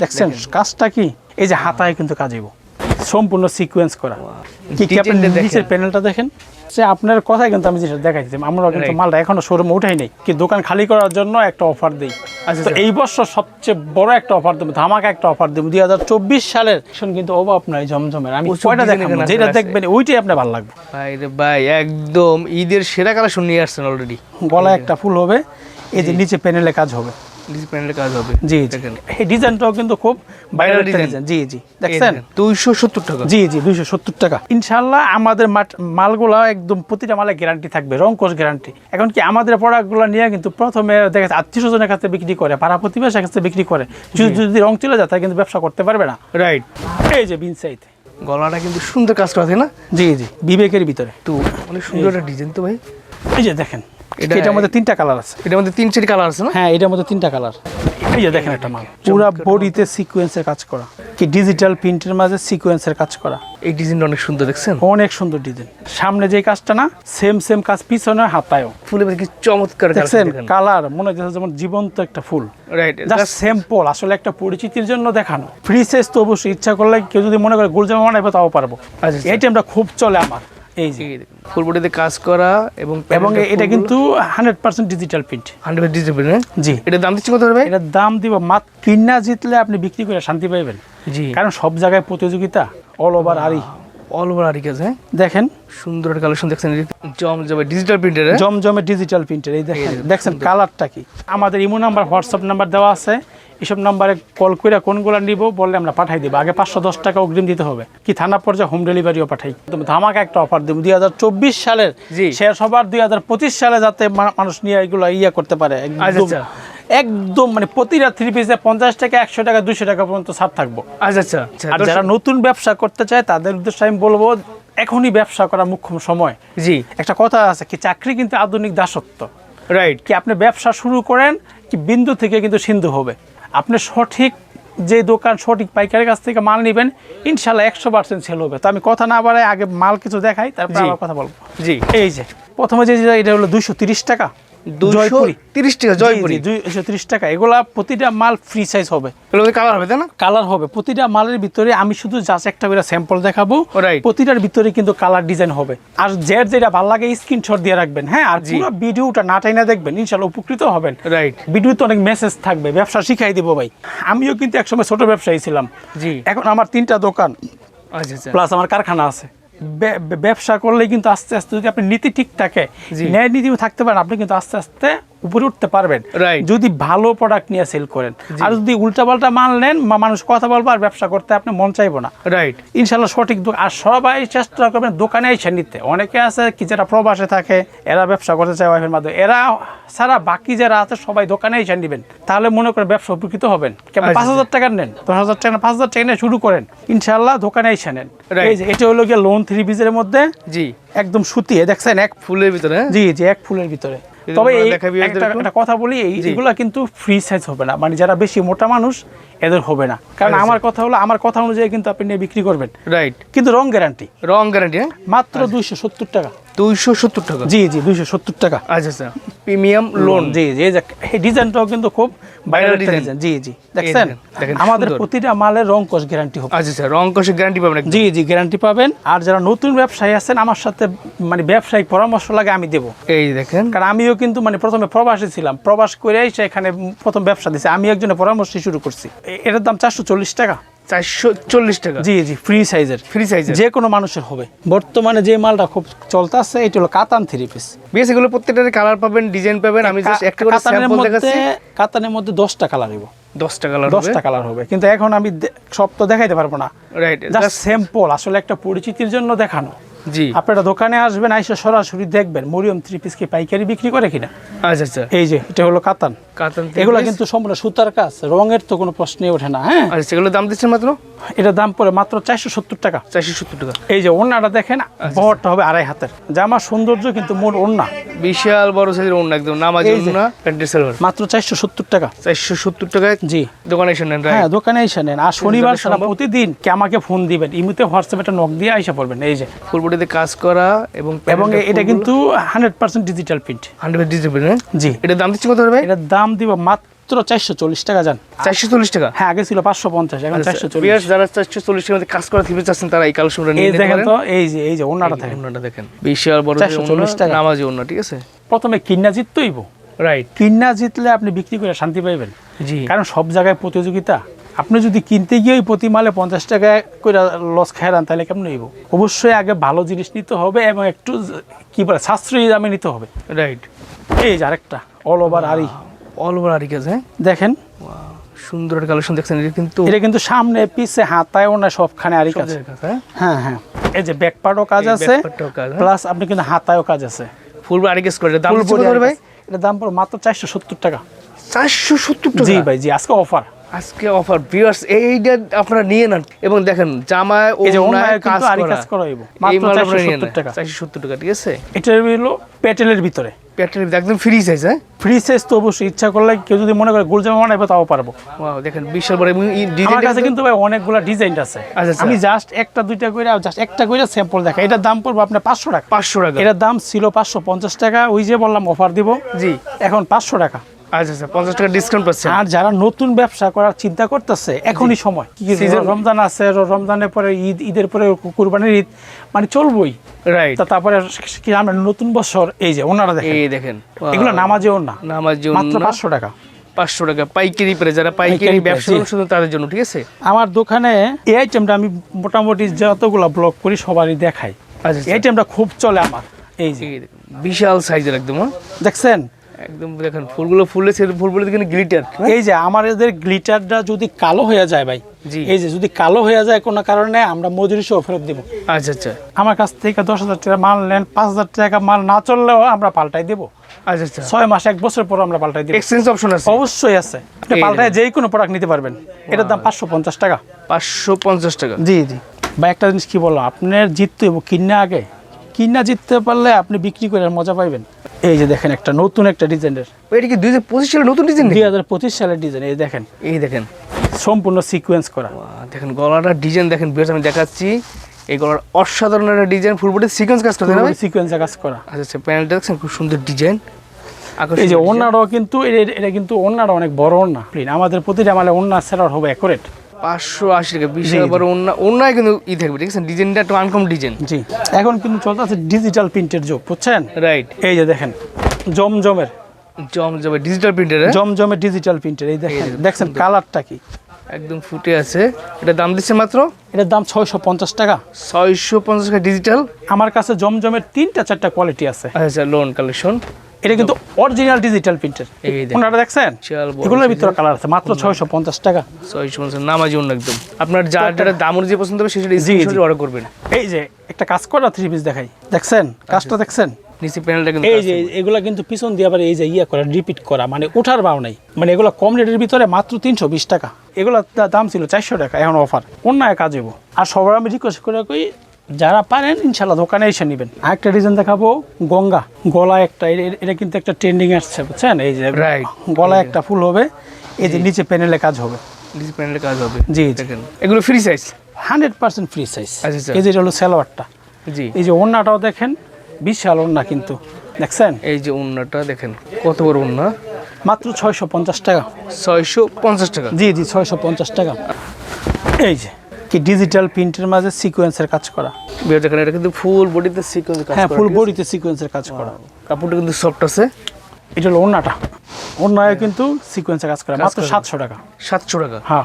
দেখছেন কাজটা কি? এই যে হাতায় কিন্তু কাজ হইব। সম্পূর্ণ সিকোয়েন্স করা। কি কি আপনি নিচের প্যানেলটা দেখেন? যে আপনার কথাই কিন্তু আমি জিনিসটা দেখাইছি আমরা কিন্তু মালটা এখনও শোরুমে উঠাই নাই। কি দোকান খালি করার জন্য একটা অফার দেই। আচ্ছা, তো আচ্ছা। এই বছর সবচেয়ে বড় একটা অফার দেবো ধামাকা একটা অফার দেবো। দুই হাজার চব্বিশ সালের কিন্তু অভাব নাই জমজমের। আমি কয়টা দেখাবো? যেটা দেখবেন ওইটাই আপনার ভালো লাগবে। ভাই রে ভাই একদম ঈদের সেরা কালেকশন নিয়ে আসছেন অলরেডি গলায় একটা ফুল হবে এই যে নিচে প্যানেলে কাজ হবে। ডিসি প্যানেলের কাজ হবে জি জি। দেখেন এই ডিজাইনটাও কিন্তু খুব বাইরের ডিজাইন জি জি। দেখছেন? দুইশো সত্তর টাকা। জি জি দুইশো সত্তর টাকা। ইনশাল্লাহ আমাদের মালগুলা একদম প্রতিটা মালে গ্যারান্টি থাকবে রং কোর্স গ্যারান্টি এখন কি আমাদের প্রোডাক্টগুলো নিয়ে কিন্তু প্রথমে দেখা যাচ্ছে আত্মীয় স্বজনের কাছে বিক্রি করে পাড়া প্রতিবেশের কাছে বিক্রি করে। যদি রং চলে যায় তাহলে কিন্তু ব্যবসা করতে পারবে না। রাইট এই যে বিনসাইতে গলাটা কিন্তু সুন্দর কাজ করা থাকে না? জি জি বিবেকের ভিতরে। তো অনেক সুন্দর একটা ডিজাইন তো ভাই। এই যে দেখেন এটার মধ্যে তিনটা কালার আছে। এটার মধ্যে তিন চারটি কালার আছে না? হ্যাঁ এটার মধ্যে তিনটা কালার এই যে দেখেন একটা মাল। পুরা বডিতে সিকোয়েন্সের কাজ করা। কি ডিজিটাল প্রিন্টের মাঝে সিকোয়েন্সের কাজ করা। এই ডিজাইনটা অনেক সুন্দর দেখছেন? অনেক সুন্দর ডিজাইন সামনে যে কাজটা না সেম সেম কাজ পিছনে হাতায়ও। ফুলের কি চমৎকার দেখছেন? কালার মনে হচ্ছে যেমন জীবন্ত একটা ফুল। রাইট জাস্ট আসলে একটা পরিচিতির জন্য দেখানো। ফ্রি সাইজ তো অবশ্যই ইচ্ছা করলে কেউ যদি মনে করে গোলজামা বানাইবো তাও পারব। আচ্ছা, আচ্ছা। এই টাইমটা খুব চলে আমার। এই যে। ফুল বডিতে কাজ করা এবং এবং এটা কিন্তু hundred percent digital print hundred digital জি। এটা দাম দিচ্ছি কত হবে এটার দাম দিব মাত্র কিনা জিতলে আপনি বিক্রি করে শান্তি পাইবেন। জি। কারণ সব জায়গায় প্রতিযোগিতা অল ওভার আরি। অল ওভার আরি কাজ হ্যাঁ? দেখেন। সুন্দর কালেকশন দেখছেন জম জমে ডিজিটাল প্রিন্টার জমজমে ডিজিটাল প্রিন্টার এই দেখেন। দেখছেন কালারটা কি? আমাদের ইমো নাম্বার হোয়াটসঅ্যাপ নাম্বার দেওয়া আছে। এসব নাম্বারে কল করে কোনগুলো নিব বললে আমরা পাঠাই দিব। আগে পাঁচশো দশ টাকা অগ্রিম দিতে হবে। কি থানা পর্যায়ে হোম ডেলিভারিও পাঠাই। ধামাকা একটা অফার দেবো। দুই হাজার চব্বিশ সালের শেষ হবার দুই হাজার পঁচিশ সালে যাতে মানুষ নিয়ে এগুলো ইয়ে করতে পারে। একদম আচ্ছা। মানে প্রতিটা থ্রি পিসে পঞ্চাশ টাকা একশো টাকা দুশো টাকা পর্যন্ত ছাড় থাকব। আচ্ছা আচ্ছা আচ্ছা। আর যারা নতুন ব্যবসা করতে চায় তাদের উদ্দেশ্যে আমি বলব এখনই ব্যবসা করা মুখ্য সময়। জি। একটা কথা আছে কি চাকরি কিন্তু আধুনিক দাসত্ব। রাইট কি আপনি ব্যবসা শুরু করেন কি বিন্দু থেকে কিন্তু সিন্ধু হবে। আপনি সঠিক যে দোকান সঠিক পাইকারের কাছ থেকে মাল নেবেন ইনশাল্লাহ একশো পার্সেন্ট সেল হবে। তো আমি কথা না বাড়াই আগে মাল কিছু দেখাই তারপর কথা বলব। জি এই যে প্রথমে যে এটা হলো দুশো তিরিশ টাকা। দুশো জয়পুরি। তিরিশ টাকা জয়পুরি। দুইশো তিরিশ টাকা। এগুলা প্রতিটা মাল ফ্রি সাইজ হবে। এগুলো কালার হবে তাই না? কালার হবে। প্রতিটা মালের ভিতরে আমি শুধু জাস্ট একটা করে স্যাম্পল দেখাবো। প্রতিটার ভিতরে কিন্তু কালার ডিজাইন হবে। আর যেটা ভালো লাগে স্ক্রিনশট দিয়ে রাখবেন। হ্যাঁ আর পুরো ভিডিওটা না টাইনা দেখবেন উপকৃত হবেন। রাইট ভিডিওতে অনেক মেসেজ থাকবে। ব্যবসা শিখাই দিব ভাই। আমিও কিন্তু একসময় ছোট ব্যবসায়ী ছিলাম। জি। এখন আমার তিনটা দোকান। আচ্ছা আচ্ছা। প্লাস আমার কারখানা আছে। ব্যবসা করলে কিন্তু আস্তে আস্তে যদি আপনি নীতি ঠিক থাকে। ন্যায় নীতি থাকতে পারেন আপনি কিন্তু আস্তে আস্তে উপরে উঠতে পারবেন। যদি ভালো প্রোডাক্ট নিয়ে সেল করেন। আর যদি উল্টাপাল্টা মাল নেন মানুষ কথা বলব আর ব্যবসা করতে আপনি মন চাইব না। রাইট ইনশাল্লাহ সঠিক আর সবাই চেষ্টা করবেন দোকানে এসে নিতে। অনেকে আছে কি যারা প্রবাসে থাকে এরা ব্যবসা করতে চায় ওয়াইফের মাধ্যমে। এরা ছাড়া বাকি যারা আছে সবাই দোকানে এসে নিবেন। তাহলে মনে করেন ব্যবসা উপকৃত হবেন। কেমন? আচ্ছা, পাঁচ হাজার টাকা নেন দশ হাজার টাকা পাঁচ হাজার টাকা নিয়ে শুরু করেন। ইনশাল্লাহ দোকানে এসে নেন। এটা হলো গিয়ে লোন থ্রি পিসের মধ্যে জি। একদম সুতি দেখছেন এক ফুলের ভিতরে হ্যাঁ? জি জি এক ফুলের ভিতরে। তবে একটা কথা বলি এইগুলা। কিন্তু ফ্রি সাইজ হবে না মানে যারা বেশি মোটা মানুষ এদের হবে না। কারণ আচ্ছা। আমার কথা হলো আমার কথা অনুযায়ী কিন্তু আপনি নিয়ে বিক্রি করবেন। রাইট কিন্তু রং গ্যারান্টি রং গ্যারান্টি মাত্র দুইশো সত্তর টাকা। দুইশো সত্তর টাকা? জি জি দুইশো সত্তর টাকা। আচ্ছা আচ্ছা। প্রিমিয়াম লোন জি জি এই ডিজাইনটাও কিন্তু খুব ভাইরাল ডিজাইন জি জি। দেখছেন? আমাদের প্রতিটা মালের রং কোষ গ্যারান্টি হবে। আচ্ছা আচ্ছা রং কষে গ্যারান্টি পাবেন জি জি গ্যারান্টি পাবেন। আর যারা নতুন ব্যবসায়ী আছেন আমার সাথে মানে ব্যবসায়িক পরামর্শ লাগে আমি দেবো। এই দেখেন। কারণ আমিও কিন্তু মানে প্রথমে প্রবাসী ছিলাম। প্রবাস করে এসে এখানে প্রথম ব্যবসা দিছি। আমি একজনের পরামর্শ শুরু করছি। এটার দাম চারশো চল্লিশ টাকা। চারশো চল্লিশ টাকা? জি জি ফ্রি সাইজের ফ্রি সাইজের যে কোনো মানুষের হবে। বর্তমানে যে মালটা খুব চলতে আছে এটা হলো কাতান থ্রি পিস বেশ এগুলো প্রত্যেকটার কালার পাবেন ডিজাইন পাবেন আমি জাস্ট একটা করে কাতানের স্যাম্পল মধ্যে দেখাচ্ছি। কাতানের মধ্যে দশটা কালার দশটা কালার দশটা কালার হবে। কিন্তু এখন আমি সব তো দেখাইতে পারব না। রাইট জাস্ট স্যাম্পল আসলে একটা পরিচিতির জন্য দেখানো। জি। আপনারা দোকানে আসবেন আইসা সরাসরি দেখবেন মরিয়ম থ্রি পিস কি পাইকারি বিক্রি করে কিনা। আচ্ছা আচ্ছা। এই যে এটা হলো কাতান। কাতান এগুলো কিন্তু সম্পূর্ণ সুতার কাজ রঙের তো কোনো প্রশ্নই ওঠে না হ্যাঁ? আচ্ছা সেগুলো দাম দিচ্ছেন মাত্র? এটার দাম পড়ে মাত্র চারশো সত্তর টাকা। চারশো সত্তর টাকা। এই যে ওড়নাটা দেখেন বহরটা হবে আড়াই হাতের। জামার সৌন্দর্য কিন্তু মোট ওড়না। বিশাল বড় সাইজের ওড়না একদম নামাজ ওড়না প্যান্টের সালোয়ার। মাত্র চারশো সত্তর টাকা। চারশো সত্তর টাকায়? জি। দোকানে এসে নেন হ্যাঁ দোকানে এসে নেন। আর শনিবার সারা প্রতিদিন কে আমাকে ফোন দিবেন। ইমুতে হোয়াটসঅ্যাপে একটা নক দিয়ে আইসা পড়বেন। এই যে। ফুলবডিতে কাজ করা এবং এবং এটা কিন্তু hundred percent digital print hundred digital হ্যাঁ? জি। এটার দাম দিচ্ছে কত হবে এটার দাম দিব মাত্র মাত্র চারশো চল্লিশ টাকা যান চারশো চল্লিশ টাকা? হ্যাঁ আগে ছিল পাঁচশো পঞ্চাশ এখন চারশো চল্লিশ। যারা চারশো চল্লিশ মধ্যে কাজ করা থ্রি চাচ্ছেন তারা এই কালেকশনটা নিয়ে দেখেন তো এই যে এই যে ওনাটা দেখেন। ওন্নাটা দেখেন। বিশাল বড় 440 টাকা। নামাজি ওন্না ঠিক আছে? প্রথমে কিন্না জিততেইব রাইট কিন্না জিতলে আপনি বিক্রি করে শান্তি পাইবেন। জি। কারণ সব জায়গায় প্রতিযোগিতা। আপনি যদি কিনতে গিয়ে প্রতি মালে পঞ্চাশ টাকা করে লস খাই রান তাহলে কেমন হইব? অবশ্যই আগে ভালো জিনিস নিতে হবে এবং একটু কি বলে সাশ্রয়ী দামে নিতে হবে। রাইট এই যে আরেকটা অল ওভার আরি অল ওভার আরিকাজ হ্যাঁ দেখেন। সুন্দর কালেকশন দেখছেন এটা কিন্তু এটা কিন্তু সামনে পিছে হাতায় না সবখানে আরি কাজ হ্যাঁ? হ্যাঁ হ্যাঁ। এই যে ব্যাকপার্টও কাজ আছে কাজ, হ্যাঁ? প্লাস আপনি কিন্তু হাতায়ও কাজ আছে। ফুল আরিকাজ করে দাম আরি ভাই এটা দাম পড়বে মাত্র চারশো সত্তর টাকা। চারশো সত্তর টাকা? জি ভাই জি আজকে অফার আজকে অফার ভিউয়ার্স এইটা আপনারা নিয়ে নেন। এবং দেখেন জামায় এই যে কাজ করা। এই মাত্র মাল চারশো আপনারা নিয়ে সত্তর নেন টাকা। চারশো সত্তর টাকা ঠিক আছে? এটা হলো প্যাটেলের ভিতরে। প্যাটার্ন একদম ফ্রি সাইজ হ্যাঁ? ফ্রি সাইজ তো অবশ্যই ইচ্ছা করলে কেউ যদি মনে করে গোল জামা বানাইবে তাও পারব। ওয়াও দেখেন বিশাল বড় ডিজাইনটা কাছে কিন্তু ভাই অনেকগুলো ডিজাইন আছে। আচ্ছা, আচ্ছা। আমি জাস্ট একটা দুইটা করে জাস্ট একটা কইরা স্যাম্পল দেখা এটার দাম পড়বে আপনার পাঁচশো টাকা। পাঁচশো টাকা। এটার দাম ছিল পাঁচশো পঞ্চাশ টাকা ওই যে বললাম অফার দিব। জি। এখন পাঁচশো টাকা। আচ্ছা আচ্ছা পঞ্চাশ টাকা ডিসকাউন্ট পাচ্ছেন। আর যারা নতুন ব্যবসা করার চিন্তা করতেছে এখনই সময়। রমজান আছে রমজানের পরে ঈদ ঈদের পরে কুরবানির ঈদ মানে চলবই। রাইট তারপরে কি আমরা নতুন বছর এই যে ওনারা দেখেন। এই দেখেন এগুলো নামাজেও না মাত্র পাঁচশো টাকা। পাঁচশো টাকা পাইকারি পরে যারা পাইকারি ব্যবসা শুধু তাদের জন্য ঠিক আছে? আমার দোকানে এই আইটেমটা আমি মোটামুটি যতগুলো ব্লগ করি সবারই দেখাই। আচ্ছা এই আইটেমটা খুব চলে আমার এই যে। বিশাল সাইজের একদম হ্যাঁ? দেখছেন? একদম দেখেন ফুলগুলো ফুলে সে ফুলগুলো দেখেন গ্লিটার এই যে গ্লিটারটা যদি কালো হয়ে যায় ভাই এই যে যদি কালো হয়ে যায় কোনো কারণে আমরা মজুরি সহ ফেরত দিব। আচ্ছা আচ্ছা। আমার কাছ থেকে দশ হাজার টাকা মাল নেন পাঁচ হাজার টাকা মাল না চললেও আমরা পাল্টাই দেবো। আচ্ছা আচ্ছা। ছয় মাস এক বছর পর আমরা পাল্টাই দেবো। এক্সচেঞ্জ অপশন আছে? অবশ্যই আছে। আপনি এই পাল্টায় যেই কোনো প্রোডাক্ট নিতে পারবেন। এটার দাম পাঁচশো পঞ্চাশ টাকা। পাঁচশো পঞ্চাশ টাকা। জি জি। বা একটা জিনিস কি বললাম আপনার জিততে কিনা আগে। কিনা জিততে পারলে আপনি বিক্রি করে মজা পাইবেন। এই যে দেখেন একটা নতুন একটা ডিজাইনের। এটা কি দুই হাজার পঁচিশ সালে নতুন ডিজাইন দুই হাজার পঁচিশ সালের ডিজাইন এই দেখেন। এই দেখেন। সম্পূর্ণ সিকোয়েন্স করা। দেখেন গলাটা ডিজাইন দেখেন বেশ আমি দেখাচ্ছি। এই গলার অসাধারণ একটা ডিজাইন ফুল বডি সিকোয়েন্স কাজ হবে সিকোয়েন্সে কাজ করা। আচ্ছা আচ্ছা প্যানেলটা দেখছেন? খুব সুন্দর ডিজাইন। এই যে ওনারাও কিন্তু এটা কিন্তু ওনারা অনেক বড় ওনা আমাদের প্রতিটা মালে ওনা সেলার হবে অ্যাকুরেট পাঁচশো আশি টাকা বড় অন্য অন্যায় কিন্তু ই থাকবে ঠিক আছে? ডিজাইনটা একটু আনকম ডিজাইন জি এখন কিন্তু চলতেছে ডিজিটাল প্রিন্টের যুগ বুঝছেন? রাইট এই যে দেখেন জমজমের। জম যাবে ডিজিটাল প্রিন্টার জমজমের ডিজিটাল প্রিন্টের এই দেখুন, দেখছেন কালারটা কি? একদম ফুটে আছে। এটা দাম দিচ্ছে মাত্র? এটার দাম ছয়শো পঞ্চাশ টাকা। ছয়শো পঞ্চাশ টাকা ডিজিটাল আমার কাছে জমজমের তিনটা চারটা কোয়ালিটি আছে। আচ্ছা লোন কালেকশন এটা কিন্তু অরিজিনাল ডিজিটাল প্রিন্টের। ওনারা দেখছেন? এগুলোর ভিতরে কালার আছে মাত্র ছয়শো পঞ্চাশ টাকা। ছয়শো পঞ্চাশ নামাজি অন্য একদম। আপনার যা যেটা দাম অনুযায়ী পছন্দ হবে সেটা জি, জি। স্ক্রিনশট অর্ডার করবেন। এই যে একটা কাজ করা থ্রি পিস দেখাই। দেখছেন? কাজটা দেখছেন? নিচে প্যানেলটা কিন্তু এই যে এগুলা কিন্তু পিছন দিয়ে আবার এই যে ইয়ে করা রিপিট করা মানে ওঠার ভাও নাই। মানে এগুলো কম রেটের ভিতরে মাত্র তিনশো বিশ টাকা। এগুলো দাম ছিল চারশো টাকা এখন অফার অন্যায় কাজ হইব। আর সবার আমি রিকোয়েস্ট করে কই যারা পারেন ইনশাল্লাহ দোকানে এসে নেবেন। আরেকটা ডিজাইন দেখাবো গঙ্গা। গলা একটা এটা কিন্তু একটা ট্রেন্ডিং আসছে বুঝছেন? এই যে গলা একটা ফুল হবে এই যে নিচে প্যানেলে কাজ হবে। নিচে প্যানেলের কাজ হবে। জি, এগুলো free size hundred percent free size আচ্ছা, আচ্ছা। এই যে হলো সালোয়ারটা। জি। এই যে ওড়নাটাও দেখেন বিশাল ওড়না কিন্তু। দেখছেন? এই যে উন্নাটা দেখেন কত বড় উন্না মাত্র ছয়শো পঞ্চাশ টাকা। ছয়শো পঞ্চাশ টাকা। জি জি ছয়শো পঞ্চাশ টাকা। এই যে কি ডিজিটাল প্রিন্টের মাঝে সিকোয়েন্সের কাজ করা। দেখেন এটা কিন্তু ফুল বডিতে সিকোয়েন্স কাজ হ্যাঁ ফুল বডিতে সিকোয়েন্সের কাজ করা। কাপড়টা কিন্তু সফট আছে। এটা হলো ওড়নাটা। ওড়নায় কিন্তু সিকোয়েন্সের কাজ করা মাত্র সাতশো টাকা। সাতশো টাকা? হ্যাঁ।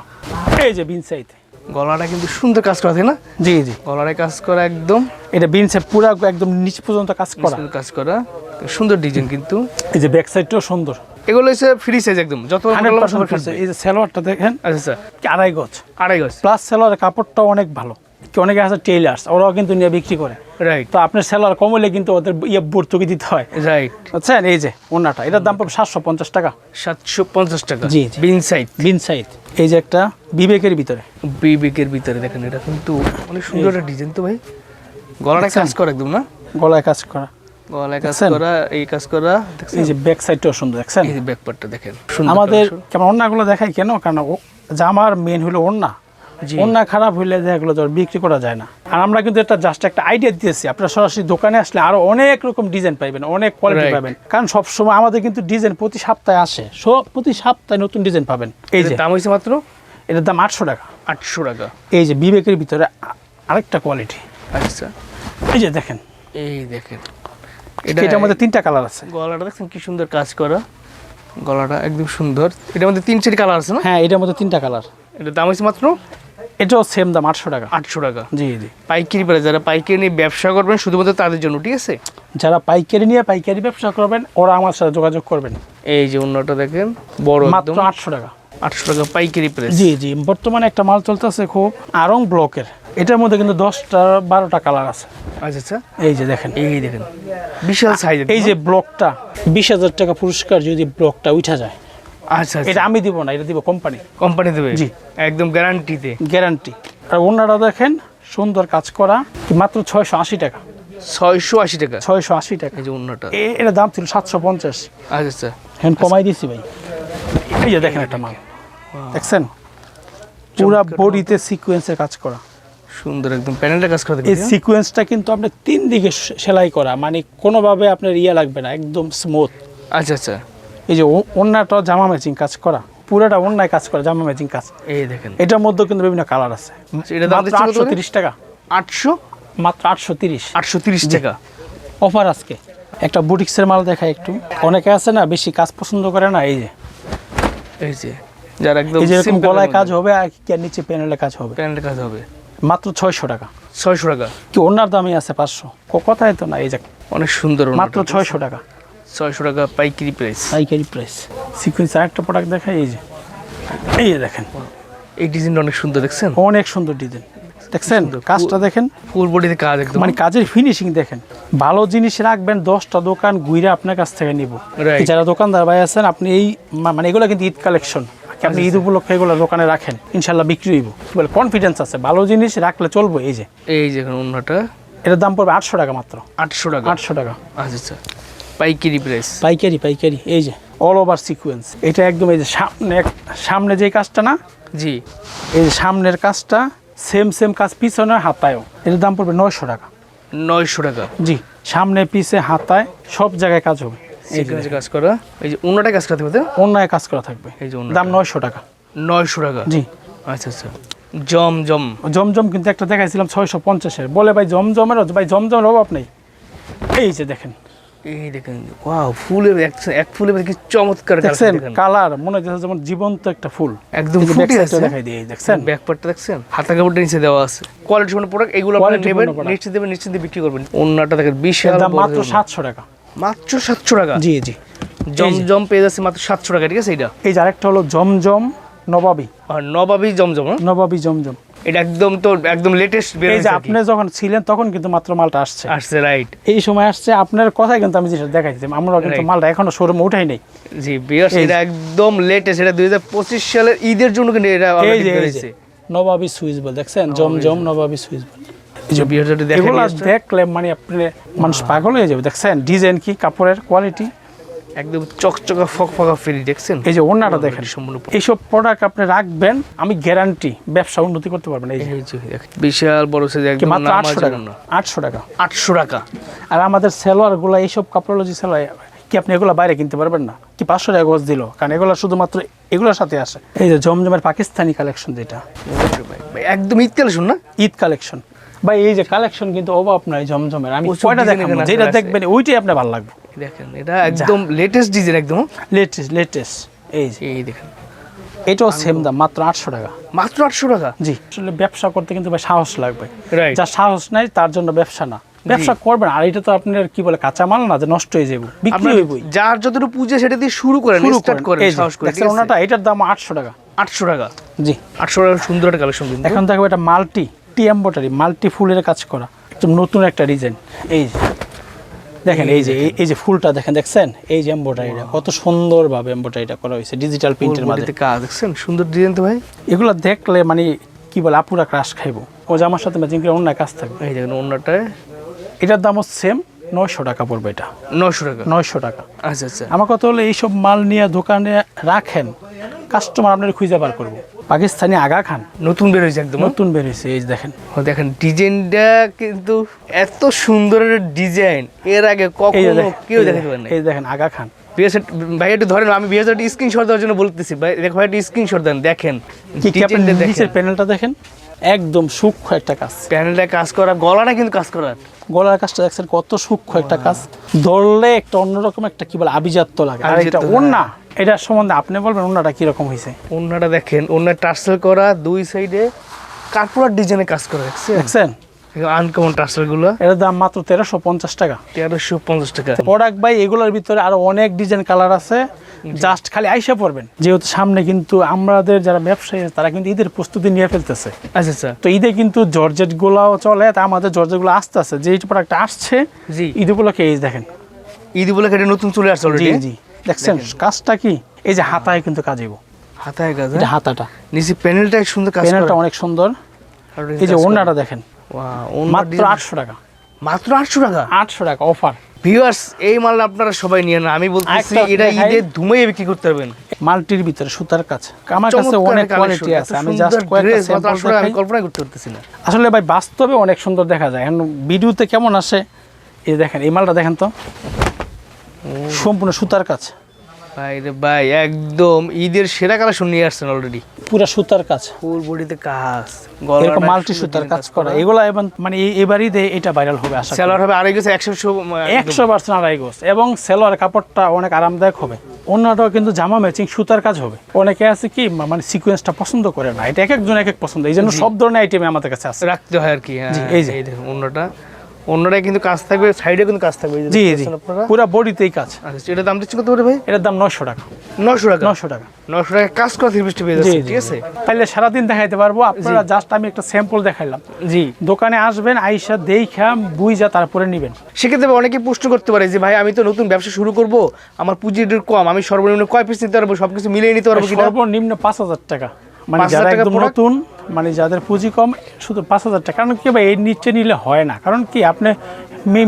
এই যে বিনসাইতে গলাটা কিন্তু সুন্দর কাজ করা না? জি জি। গলারে কাজ করা একদম। এটা বিনসে পুরা একদম নিচ পর্যন্ত কাজ করা। কাজ করা। সুন্দর ডিজাইন কিন্তু। এই যে ব্যাক সাইডটাও সুন্দর। এগুলো হচ্ছে ফ্রি সাইজ একদম যত। এই যে সালোয়ারটা দেখেন আচ্ছা আচ্ছা। কি আড়াই গজ। আড়াই গজ। প্লাস সেলোয়ারের কাপড়টাও অনেক ভালো। অনেকে আছে টেইলার্স ওরাও কিন্তু নিয়ে বিক্রি করে। রাইট তো আপনার সেলোয়ার কম হলে কিন্তু ওদের ইয়ে ভর্তুকি দিতে হয়। রাইট বুঝছেন? এই যে ওনাটা এটার দাম পাবে সাতশো পঞ্চাশ টাকা। সাতশো পঞ্চাশ টাকা জি। বিন সাইড বিন সাইড এই যে একটা বিবেকের ভিতরে। বিবেকের ভিতরে দেখেন এটা কিন্তু অনেক সুন্দর একটা ডিজাইন তো ভাই। গলাটা? কাজ করা একদম না? গলায় কাজ করা। গলায় কাজ করা এই কাজ করা এই যে ব্যাক সাইডটাও সুন্দর দেখছেন? এই ব্যাক পার্টটা দেখেন আমাদের collection। কেমন ওড়নাগুলো দেখাই কেন? কারণ জামার মেন হলো ওড়না। ওড়না খারাপ হইলে বিক্রি করা যায় না। আর আমরা কিন্তু এটা জাস্ট একটা আইডিয়া আপনারা সরাসরি দোকানে আসলে আরও অনেক রকম ডিজাইন পাইবেন অনেক কোয়ালিটি পাবেন। কারণ সব সময় আমাদের কিন্তু ডিজাইন প্রতি সপ্তাহে আসে। সব প্রতি সপ্তাহে নতুন ডিজাইন পাবেন। এই যে দাম হয়েছে মাত্র? এটার দাম আটশো টাকা। আটশো টাকা। এই যে বিবেকের ভিতরে আরেকটা কোয়ালিটি আচ্ছা। এই যে দেখেন। এই দেখেন। এটার মধ্যে তিনটা কালার আছে। গলাটা দেখছেন কি সুন্দর কাজ করা। গলাটা একদম সুন্দর। এটার মধ্যে তিন চারি কালার আছে না? হ্যাঁ এটার মধ্যে তিনটা কালার এটার দাম হয়েছে মাত্র? এটাও সেম দাম আটশো টাকা। আটশো টাকা। জি জি। পাইকারি পারে যারা পাইকারি নিয়ে ব্যবসা করবেন শুধুমাত্র তাদের জন্য ঠিক আছে? যারা পাইকারি নিয়ে পাইকারি ব্যবসা করবেন ওরা আমার সাথে যোগাযোগ করবেন। এই যে অন্যটা দেখেন বড় মাত্র আটশো টাকা। আটশো টাকা পাইকারি প্রেস জি জি। বর্তমানে একটা মাল চলতেছে খুব আরং ব্লকের। এটার মধ্যে কিন্তু দশটা বারোটা কালার আছে। আচ্ছা আচ্ছা। এই যে দেখেন এই দেখেন। বিশাল সাইজ এই যে ব্লকটা বিশ হাজার টাকা পুরস্কার যদি ব্লকটা উঠা যায়। আচ্ছা এটা আচ্ছা আমি দিব না এটা দিব কোম্পানি কোম্পানি দেবে? জি। একদম গ্যারান্টিতে গ্যারান্টি আর ওনারা দেখেন সুন্দর কাজ করা মাত্র ছয়শো আশি টাকা। ছয়শো আশি টাকা? ছয়শো আশি টাকা। যে অন্যটা এ- এটার দাম ছিল সাতশো পঞ্চাশ। আচ্ছা আচ্ছা। এখন কমাই দিছি ভাই। এই যে দেখেন একটা মাল। দেখছেন? পুরা বডিতে সিকোয়েন্সের কাজ করা। সুন্দর একদম প্যানেলটা কাজ করে এই সিকোয়েন্সটা কিন্তু আপনার তিন দিকে সেলাই করা মানে কোনোভাবে আপনার ইয়ে লাগবে না একদম স্মুথ আচ্ছা আচ্ছা। এই যে ওড়নাটা জামা ম্যাচিং কাজ করা পুরাটা ওড়নায় কাজ করা জামা ম্যাচিং কাজ। এই দেখেন। এটার মধ্যে কিন্তু বিভিন্ন কালার আছে। আচ্ছা, এটার দাম আটশো তিরিশ টাকা। আটশো? মাত্র আটশো তিরিশ। আটশো তিরিশ টাকা। অফার আজকে। একটা বুটিক্সের মাল দেখায় একটু। অনেকে আছে না বেশি কাজ পছন্দ করে না এই যে। এই যে যারা একদম গলায় কাজ হবে আর কি নিচে প্যানেলে কাজ হবে। প্যানেলের কাজ হবে। মাত্র ছয়শো টাকা। ছয়শো টাকা? কি ওনার দামই আছে পাঁচশো? কথাই তো না এই যে অনেক সুন্দর মাত্র ছয়শো টাকা। ছয়শো টাকা পাইকারি প্রাইস পাইকারি প্রাইস সিকুয়েন্স আরেকটা প্রোডাক্ট দেখাই এই যে। এই যে দেখেন। এই ডিজাইনটা অনেক সুন্দর দেখছেন? অনেক সুন্দর ডিজাইন দেখছেন? কাজটা দেখেন। ফুল বডিতে কাজ একদম। মানে কাজের ফিনিশিং দেখেন। ভালো জিনিস রাখবেন দশটা দোকান ঘুরে আপনার কাছ থেকে নিব. যারা দোকানদার ভাই আছেন আপনি এই মানে এগুলো কিন্তু ঈদ কালেকশন আপনি ঈদ উপলক্ষে এগুলো দোকানে রাখেন? ইনশাল্লাহ বিক্রি হইব। বলে কনফিডেন্স আছে ভালো জিনিস রাখলে চলবো এই যে। এই যে অন্যটা। এটার দাম পড়বে আটশো টাকা মাত্র। আটশো টাকা। আটশো টাকা। আচ্ছা আচ্ছা। পাইকারি প্রাইস পাইকারি পাইকারি এই যে অল ওভার সিকুয়েন্স এটা একদম এই যে সামনে সামনে যে কাজটা না? জি। এই যে সামনের কাজটা সেম সেম কাজ পিছনে হাতায়ও। এটার দাম পড়বে নয়শো টাকা। নয়শো টাকা। জি সামনে পিছে হাতায় সব জায়গায় কাজ হবে। সিকোয়েন্সে কাজ করা এই যে অন্যটা কাজ করতে হবে অন্যায় কাজ করা থাকবে। এই যে দাম নয়শো টাকা। নয়শো টাকা? জি। আচ্ছা আচ্ছা। জম জম। জমজম কিন্তু একটা দেখাইছিলাম ছয়শো পঞ্চাশের। বলে ভাই জমজমের ভাই জমজমের অভাব নেই। এই যে দেখেন। এই দেখেন ওয়াও ফুলের এক ফুলের কি চমৎকার দেখছেন? কালার মনে হচ্ছে যেমন জীবন্ত একটা ফুল। একদম ফুটে আছে। দেখাই এই দেখছেন? দেখছেন? হাতা কাপড়টা নিচে দেওয়া আছে। কোয়ালিটি সম্পন্ন প্রোডাক্ট এগুলো নেবেন নিশ্চিত দেবেন নিশ্চিত বিক্রি করবেন। অন্যটা দেখেন বিশাল দাম মাত্র ধরনের। সাতশো টাকা। মাত্র সাতশো টাকা? জি জি। জম এই যে। জম পেয়ে যাচ্ছে মাত্র সাতশো টাকা ঠিক আছে? এটা এই যে আরেকটা হলো জমজম নবাবী। আর নবাবী জমজম হ্যাঁ? নবাবী জমজম। এটা একদম তো একদম লেটেস্ট বের এই যে হয়েছে আপনি যখন ছিলেন তখন কিন্তু মাত্র মালটা আসছে। আসছে রাইট এই সময় আসছে আপনার কথাই কিন্তু আমি যেটা দেখাইছিলাম আমরা কিন্তু মালটা এখনও শোরুমে উঠাই নাই। জি বিয়ার্স এই এটা একদম লেটেস্ট এটা দুই হাজার পঁচিশ সালের ঈদের জন্য কিন্তু এটা যে বের হয়েছে। নবাবী সুইচ বল দেখছেন? Zamzam Nawabi switch ball. যে বিয়ার্স দেখেন দেখলে মানে আপনি মানুষ পাগল হয়ে যাবে। দেখছেন? ডিজাইন কি? কাপড়ের কোয়ালিটি একদম চকচকা ফকফকা ফেরি দেখছেন? এই যে ওনাটা দেখেন। সম্পূর্ণ এইসব প্রোডাক্ট আপনি রাখবেন আমি গ্যারান্টি ব্যবসা উন্নতি করতে পারবেন। এই বিশাল বড় সাইজ একদম মাত্র আটশো টাকা? নামাজের আটশো টাকা? আটশো টাকা। আর আমাদের সেলোয়ারগুলা এইসব কাপড়োলজি সেলোয়ার কি আপনি এগুলো বাইরে কিনতে পারবেন না? কি পাঁচশো টাকা গজ দিল? কারণ এগুলো শুধুমাত্র এগুলোর সাথে আসে। এই যে জমজমের পাকিস্তানি কালেকশন যেটা। ভাই, একদম ঈদ কালেকশন না? ঈদ কালেকশন ভাই এই যে কালেকশন কিন্তু অভাব নাই জমজমের। আমি কয়টা দেখাবো? যেটা দেখবেন ওইটাই আপনার ভালো লাগবে। দেখেন এটা একদম লেটেস্ট ডিজাইন একদম। লেটেস্ট লেটেস্ট এই যে। এই দেখেন। এটাও সেম দাম মাত্র আটশো টাকা। মাত্র আটশো টাকা? জি। আসলে ব্যবসা করতে কিন্তু ভাই সাহস লাগবে। যার সাহস নাই তার জন্য ব্যবসা না। ব্যবসা করবেন আর এটা তো আপনার কি বলে কাঁচামাল না যে নষ্ট হয়ে যাবে বিক্রি হইবই। যার যতটুকু পুজো সেটা দিয়ে শুরু করেন স্টার্ট করেন। সাহস করে দেখছেন ওনাটা? এটার দাম আটশো টাকা। আটশো টাকা। জি। আটশো টাকা সুন্দর একটা কালেকশন এখন দেখো এটা মাল্টি। টি এম্বোটারি মাল্টি ফুলের কাজ করা। একদম নতুন একটা ডিজাইন এই যে দেখেন এই যে এই- যে ফুলটা দেখেন দেখছেন? এই যে এম্বোটারিটা কত সুন্দরভাবে এম্বোটারিটা করা হয়েছে ডিজিটাল প্রিন্টের মাধ্যমে কাজ দেখছেন? সুন্দর ডিজাইন তো ভাই। এগুলো দেখলে মানে কি বলে আপুরা ক্রাশ খাইবো। ও জামার সাথে ম্যাচিং করে অন্য কাজ থাকবে। এই দেখেন অন্যটায় এটার দামও সেম নয়শো টাকা পড়বে এটা। নশো টাকা। নয়শো টাকা। আচ্ছা আচ্ছা। আমার কথা হলো এইসব মাল নিয়ে দোকানে রাখেন কাস্টমার আপনার খুঁজে বার করব। পাকিস্তানি আগা খান। নতুন বের হয়েছে একদম নতুন বেরিয়েছে এই দেখেন। ও, দেখেন ডিজাইনটা কিন্তু এত সুন্দর ডিজাইন এর আগে কখনো কেউ দেখাতে না এই দেখেন আগা খান। বিএসএ ভাই একটু ধরেন আমি বিএসএ স্ক্রিনশট দেওয়ার জন্য বলতেছি ভাই দেখো ভাই একটু স্ক্রিনশট দেন দেখেন। নিচের প্যানেলটা দেখেন? একদম সূক্ষ্ম একটা কাজ। প্যানেলটা কাজ করা গলাটা কিন্তু কাজ করার গলার কাজটা দেখছেন কত সূক্ষ্ম একটা কাজ। ধরলে একটা অন্যরকম একটা কি বলে আভিজাত্য লাগে। আর ওন্না এটার সম্বন্ধে আপনি বলবেন ওন্নাটা কীরকম হয়েছে ওনাটা দেখেন ওনার টার্সেল করা দুই সাইডে কার্পুরার ডিজাইনে কাজ করা দেখছেন? দেখছেন? আনকমন টার্সেলগুলো এটার দাম মাত্র তেরোশো পঞ্চাশ টাকা। তেরোশো পঞ্চাশ টাকা। প্রোডাক্ট ভাই এগুলোর ভিতরে আরও অনেক ডিজাইন কালার আছে। জাস্ট খালি আইসা পড়বেন। যেহেতু সামনে কিন্তু আমাদের যারা ব্যবসায়ী আছে, তারা কিন্তু ঈদের প্রস্তুতি নিয়ে ফেলতেছে। আচ্ছা আচ্ছা। তো ঈদে কিন্তু জর্জেট গুলাও চলে তা আমাদের জর্জেটগুলো আসতে আছে যে প্রোডাক্ট আসছে জি। ঈদ উপলক্ষে এই দেখেন। ঈদ এটা নতুন চলে আসছে জি অলরেডি জি। দেখছেন? কাজটা কি? এই যে হাতায় কিন্তু কাজ হইব। হাতায় কাজ এটা হাতাটা। নিচে প্যানেলটা সুন্দর কাজ প্যানেলটা অনেক সুন্দর। এই যে ওনাটা দেখেন। মাত্র আটশো টাকা। মাত্র আটশো টাকা? আটশো টাকা অফার ভিউয়ার্স এই মাল আপনারা সবাই নিয়ে না আমি বলতেছি এটা দেখাই। ঈদে ধুমাইয়ে বিক্রি করতে পারবেন। মালটির ভিতরে সুতার কাজ। আমার কাছে অনেক কোয়ালিটি আছে। আমি জাস্ট কয়েকটা dress, মাত্র sample 800 টাকা আমি কল্পনা করতে পারতেছি না। আসলে ভাই বাস্তবে অনেক সুন্দর দেখা যায়। এখন ভিডিওতে কেমন আসে? এই দেখেন এই মালটা দেখেন তো। সম্পূর্ণ সুতার কাজ। ভাই রে ভাই একদম ঈদের সেরা কালেকশন নিয়ে আসছেন অলরেডি পুরা সুতার কাজ। ফুল বডিতে কাজ এরকম মাল্টি সুতার কাজ করা। এগুলো এবং মানে এবারই এটা ভাইরাল হবে আশা সেলার হবে আড়াই গেছে একশো একশো পার্সেন্ট আড়াই গোস এবং সেলোয়ার কাপড়টা অনেক আরামদায়ক হবে। অন্যটাও কিন্তু জামা ম্যাচিং সুতার কাজ হবে। অনেকে আছে কি মানে সিকোয়েন্সটা পছন্দ করে না। এটা এক একজন এক এক পছন্দ। এই জন্য সব ধরনের আইটেম আমাদের কাছে আছে। রাখতে হয় আর কি হ্যাঁ। এই যে। অন্যটা। অন্যটায় কিন্তু কাজ থাকবে সাইডে কিন্তু কাজ থাকবে জি জি। পুরো বডিতেই কাজ। আচ্ছা এটা দাম দিচ্ছি কত করে ভাই? এটার দাম নয়শো টাকা। নশো টাকা? নয়শো টাকা। নশো টাকা কাজ করা থ্রি পিসটি পেয়ে যাচ্ছে ঠিক আছে? তাহলে সারাদিন দেখাইতে পারব। আপনারা জাস্ট আমি একটা স্যাম্পল দেখাইলাম। জি। দোকানে আসবেন আইসা দেখা বুঝা তারপরে নেবেন। সেক্ষেত্রে অনেকে প্রশ্ন করতে পারে যে ভাই আমি তো নতুন ব্যবসা শুরু করব আমার পুঁজি কম আমি সর্বনিম্ন কয় পিস নিতে পারব? সবকিছু মিলিয়ে নিতে পারব সর্বনিম্ন পাঁচ হাজার টাকা। মানে যারা একদম নতুন মানে যাদের পুঁজি কম শুধু পাঁচ হাজার টাকা। কারণ কি ভাই এর নিচে নিলে হয় না। কারণ কি আপনি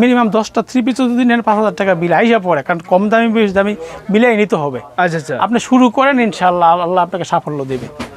মিনিমাম দশটা থ্রি পিসও যদি নেন পাঁচ হাজার টাকা বিল আইসা পড়ে। কারণ কম দামি বেশ দামি বিলাই নিতে হবে। আচ্ছা আচ্ছা। আপনি শুরু করেন ইনশাল্লাহ আল্লাহ আপনাকে সাফল্য দেবে।